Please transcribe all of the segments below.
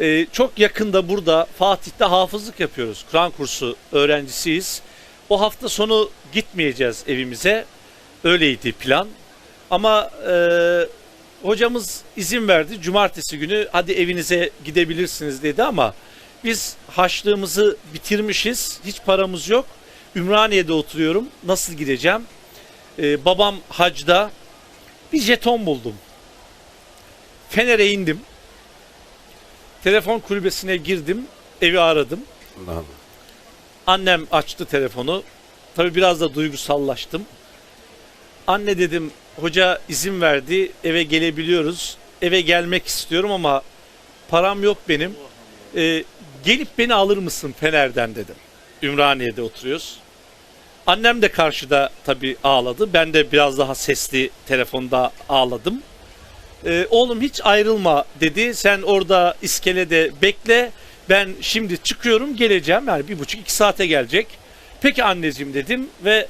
Ee, çok yakında burada Fatih'te hafızlık yapıyoruz. Kur'an kursu öğrencisiyiz. O hafta sonu gitmeyeceğiz evimize. Öyleydi plan. Ama e, hocamız izin verdi. Cumartesi günü hadi evinize gidebilirsiniz dedi ama biz haçlığımızı bitirmişiz. Hiç paramız yok. Ümraniye'de oturuyorum. Nasıl gideceğim? Ee, babam hacda bir jeton buldum. Fener'e indim. Telefon kulübesine girdim. Evi aradım. Allah Allah. Annem açtı telefonu. Tabii biraz da duygusallaştım. Anne dedim hoca izin verdi eve gelebiliyoruz. Eve gelmek istiyorum ama param yok benim. Ee, gelip beni alır mısın Fener'den dedim. Ümraniye'de oturuyoruz. Annem de karşıda tabii ağladı. Ben de biraz daha sesli telefonda ağladım. Ee, oğlum hiç ayrılma dedi. Sen orada iskelede bekle. Ben şimdi çıkıyorum geleceğim. Yani bir buçuk iki saate gelecek. Peki anneciğim dedim ve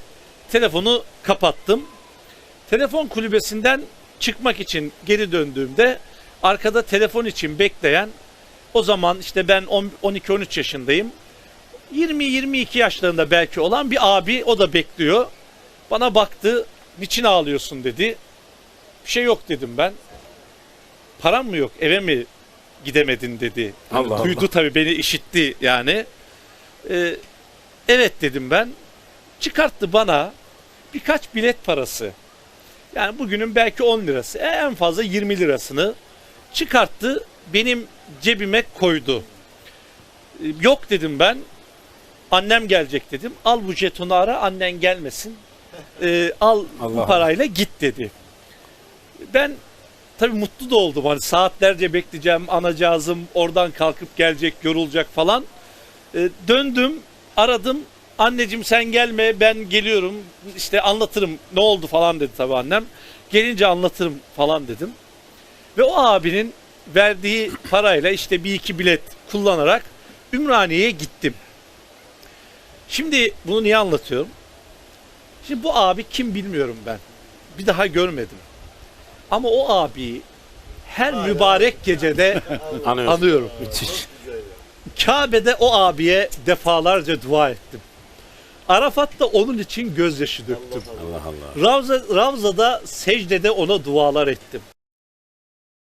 telefonu kapattım. Telefon kulübesinden çıkmak için geri döndüğümde arkada telefon için bekleyen o zaman işte ben 12-13 yaşındayım. 20-22 yaşlarında belki olan bir abi o da bekliyor. Bana baktı. Niçin ağlıyorsun dedi. Bir şey yok dedim ben. Param mı yok eve mi gidemedin dedi. Allah Duydu Allah. tabii beni işitti yani. Ee, evet dedim ben. Çıkarttı bana birkaç bilet parası. Yani bugünün belki 10 lirası en fazla 20 lirasını çıkarttı benim cebime koydu. Ee, Yok dedim ben. Annem gelecek dedim. Al bu jetonu ara annen gelmesin. Ee, al Allah bu Allah. parayla git dedi. Ben tabii mutlu da oldum. Hani saatlerce bekleyeceğim anacağızım oradan kalkıp gelecek yorulacak falan. Ee, döndüm aradım. Anneciğim sen gelme ben geliyorum işte anlatırım ne oldu falan dedi tabii annem. Gelince anlatırım falan dedim. Ve o abinin verdiği parayla işte bir iki bilet kullanarak Ümraniye'ye gittim. Şimdi bunu niye anlatıyorum? Şimdi bu abi kim bilmiyorum ben. Bir daha görmedim. Ama o abiyi her mübarek gecede Anıyorsun. anıyorum. Müthiş. Kabe'de o abiye defalarca dua ettim. Arafat'ta onun için gözyaşı döktüm. Allah Allah. Ravza, Ravza'da secdede ona dualar ettim.